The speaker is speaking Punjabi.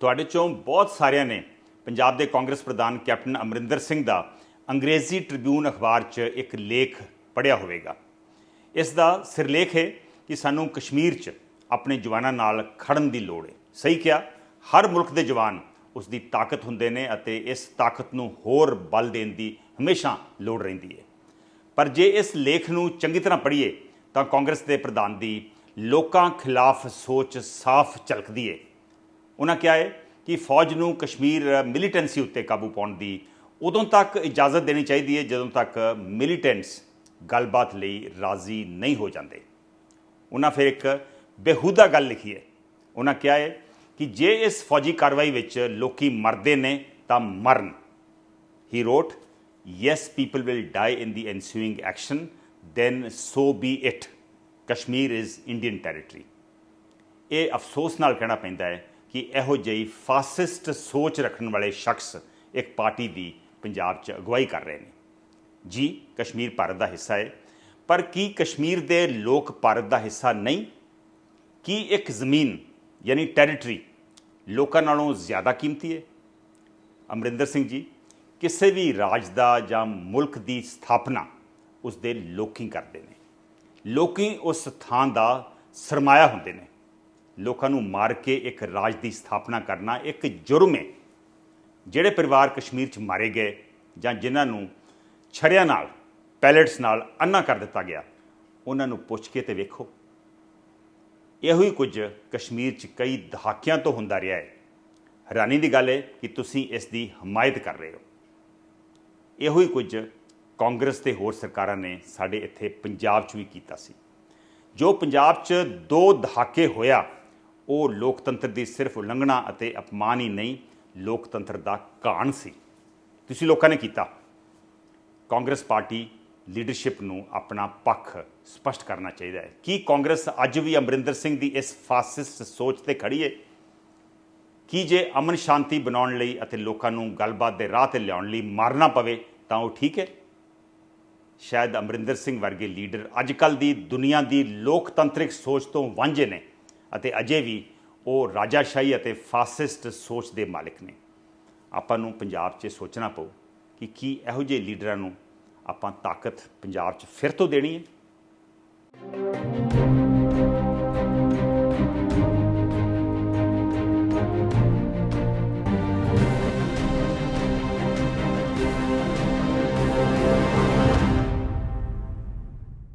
ਤੁਹਾਡੇ ਚੋਂ ਬਹੁਤ ਸਾਰਿਆਂ ਨੇ ਪੰਜਾਬ ਦੇ ਕਾਂਗਰਸ ਪ੍ਰਧਾਨ ਕੈਪਟਨ ਅਮਰਿੰਦਰ ਸਿੰਘ ਦਾ ਅੰਗਰੇਜ਼ੀ ਟ੍ਰਿਬਿਊਨ ਅਖਬਾਰ 'ਚ ਇੱਕ ਲੇਖ ਪੜ੍ਹਿਆ ਹੋਵੇਗਾ। ਇਸ ਦਾ ਸਿਰਲੇਖ ਹੈ ਕਿ ਸਾਨੂੰ ਕਸ਼ਮੀਰ 'ਚ ਆਪਣੇ ਜਵਾਨਾਂ ਨਾਲ ਖੜਨ ਦੀ ਲੋੜ ਹੈ। ਸਹੀ ਕਿਹਾ, ਹਰ ਮੁਲਕ ਦੇ ਜਵਾਨ ਉਸ ਦੀ ਤਾਕਤ ਹੁੰਦੇ ਨੇ ਅਤੇ ਇਸ ਤਾਕਤ ਨੂੰ ਹੋਰ ਬਲ ਦੇਣ ਦੀ ਹਮੇਸ਼ਾ ਲੋੜ ਰਹਿੰਦੀ ਹੈ। ਪਰ ਜੇ ਇਸ ਲੇਖ ਨੂੰ ਚੰਗੀ ਤਰ੍ਹਾਂ ਪੜ੍ਹੀਏ ਤਾਂ ਕਾਂਗਰਸ ਦੇ ਪ੍ਰਧਾਨ ਦੀ ਲੋਕਾਂ ਖਿਲਾਫ ਸੋਚ ਸਾਫ਼ ਝਲਕਦੀ ਹੈ। ਉਹਨਾਂ ਕਿਹਾ ਹੈ ਕਿ ਫੌਜ ਨੂੰ ਕਸ਼ਮੀਰ ਮਿਲੀਟੈਂਸੀ ਉੱਤੇ ਕਾਬੂ ਪਾਉਣ ਦੀ ਉਦੋਂ ਤੱਕ ਇਜਾਜ਼ਤ ਦੇਣੀ ਚਾਹੀਦੀ ਹੈ ਜਦੋਂ ਤੱਕ ਮਿਲੀਟੈਂਟਸ ਗੱਲਬਾਤ ਲਈ ਰਾਜ਼ੀ ਨਹੀਂ ਹੋ ਜਾਂਦੇ। ਉਹਨਾਂ ਫਿਰ ਇੱਕ ਬੇਹੂਦਾ ਗੱਲ ਲਿਖੀ ਹੈ। ਉਹਨਾਂ ਕਿਹਾ ਹੈ ਕਿ ਜੇ ਇਸ ਫੌਜੀ ਕਾਰਵਾਈ ਵਿੱਚ ਲੋਕੀ ਮਰਦੇ ਨੇ ਤਾਂ ਮਰਨ। ਹੀ ਰੋਟ yes, people will die in the ensuing action. Then so be it. Kashmir is indian territory. ਇਹ ਅਫਸੋਸ ਨਾਲ ਕਹਿਣਾ ਪੈਂਦਾ ਹੈ ਕਿ ਇਹੋ ਜਿਹੀ ਫਾਸਿਸਟ ਸੋਚ ਰੱਖਣ ਵਾਲੇ ਸ਼ਖਸ ਇੱਕ ਪਾਰਟੀ ਦੀ ਪੰਜਾਬ 'ਚ ਅਗਵਾਈ ਕਰ ਰਹੇ ਨੇ। ਜੀ, ਕਸ਼ਮੀਰ ਭਾਰਤ ਦਾ ਹਿੱਸਾ ਹੈ ਪਰ ਕੀ ਕਸ਼ਮੀਰ ਦੇ ਲੋਕ ਭਾਰਤ ਦਾ ਹਿੱਸਾ ਨਹੀਂ? ਕੀ ਇੱਕ ਜ਼ਮੀਨ, ਯਾਨੀ ਟੈਰੀਟਰੀ ਲੋਕਾਂ ਨਾਲੋਂ ਜ਼ਿਆਦਾ ਕੀਮਤੀ ਹੈ ਅਮਰਿੰਦਰ ਸਿੰਘ ਜੀ, ਕਿਸੇ ਵੀ ਰਾਜ ਦਾ ਜਾਂ ਮੁਲਕ ਦੀ ਸਥਾਪਨਾ ਉਸ ਦੇ ਲੋਕੀ ਕਰਦੇ ਨੇ। ਲੋਕੀ ਉਸ ਥਾਂ ਦਾ ਸਰਮਾਇਆ ਹੁੰਦੇ ਨੇ। ਲੋਕਾਂ ਨੂੰ ਮਾਰ ਕੇ ਇੱਕ ਰਾਜ ਦੀ ਸਥਾਪਨਾ ਕਰਨਾ ਇੱਕ ਜੁਰਮ ਹੈ, ਜਿਹੜੇ ਪਰਿਵਾਰ ਕਸ਼ਮੀਰ 'ਚ ਮਾਰੇ ਗਏ ਜਾਂ ਜਿਨ੍ਹਾਂ ਨੂੰ ਛੜਿਆਂ ਨਾਲ, ਪੈਲੇਟਸ ਨਾਲ ਅੰਨਾ ਕਰ ਦਿੱਤਾ ਗਿਆ, ਉਹਨਾਂ ਨੂੰ ਪੁੱਛ ਕੇ ਤੇ ਵੇਖੋ। ਇਹੋ ਹੀ ਕੁਝ ਕਸ਼ਮੀਰ 'ਚ ਕਈ ਦਹਾਕਿਆਂ ਤੋਂ ਹੁੰਦਾ ਰਿਹਾ ਹੈ। ਹੈਰਾਨੀ ਦੀ ਗੱਲ ਹੈ ਕਿ ਤੁਸੀਂ ਇਸ ਦੀ ਹਮਾਇਤ ਕਰ ਰਹੇ ਹੋ। ਇਹੋ ਹੀ ਕੁਝ ਕਾਂਗਰਸ ਤੇ ਹੋਰ ਸਰਕਾਰਾਂ ਨੇ ਸਾਡੇ ਇੱਥੇ ਪੰਜਾਬ 'ਚ ਵੀ ਕੀਤਾ ਸੀ। ਜੋ ਪੰਜਾਬ 'ਚ ਦੋ ਦਹਾਕੇ ਹੋਇਆ ਉਹ ਲੋਕਤੰਤਰ ਦੀ ਸਿਰਫ ਉਲੰਘਣਾ ਅਤੇ ਅਪਮਾਨ ਹੀ ਨਹੀਂ, ਲੋਕਤੰਤਰ ਦਾ ਕਾਣ ਸੀ। ਤੁਸੀਂ ਲੋਕਾਂ ਨੇ ਕੀਤਾ। ਕਾਂਗਰਸ ਪਾਰਟੀ ਲੀਡਰਸ਼ਿਪ ਨੂੰ ਆਪਣਾ ਪੱਖ ਸਪਸ਼ਟ ਕਰਨਾ ਚਾਹੀਦਾ ਹੈ। ਕੀ ਕਾਂਗਰਸ ਅੱਜ ਵੀ ਅਮਰਿੰਦਰ ਸਿੰਘ ਦੀ ਇਸ ਫਾਸਿਸਟ ਸੋਚ ਤੇ ਖੜੀ ਹੈ ਕੀ ਜੇ ਅਮਨ ਸ਼ਾਂਤੀ ਬਣਾਉਣ ਲਈ ਅਤੇ ਲੋਕਾਂ ਨੂੰ ਗੱਲਬਾਤ ਦੇ ਰਾਹ ਤੇ ਲਿਆਉਣ ਲਈ ਮਾਰਨਾ ਪਵੇ, ਤਾਂ ਉਹ ਠੀਕ ਹੈ ਸ਼ਾਇਦ ਅਮਰਿੰਦਰ ਸਿੰਘ ਵਰਗੇ ਲੀਡਰ ਅੱਜ ਕੱਲ ਦੀ ਦੁਨੀਆ ਦੀ ਲੋਕਤੰਤਰਿਕ ਸੋਚ ਤੋਂ ਵਾਂਝੇ ਨੇ। ਅਤੇ ਅਜੇ ਵੀ ਉਹ ਰਾਜਾਸ਼ਾਹੀ ਅਤੇ ਫਾਸਿਸਟ ਸੋਚ ਦੇ ਮਾਲਕ ਨੇ। ਆਪਾਂ ਨੂੰ ਪੰਜਾਬ 'ਚ ਸੋਚਣਾ ਪਊ ਕਿ ਕੀ ਇਹੋ ਜਿਹੇ ਲੀਡਰਾਂ ਨੂੰ ਆਪਾਂ ਤਾਕਤ ਪੰਜਾਬ 'ਚ ਫਿਰ ਤੋਂ ਦੇਣੀ ਹੈ।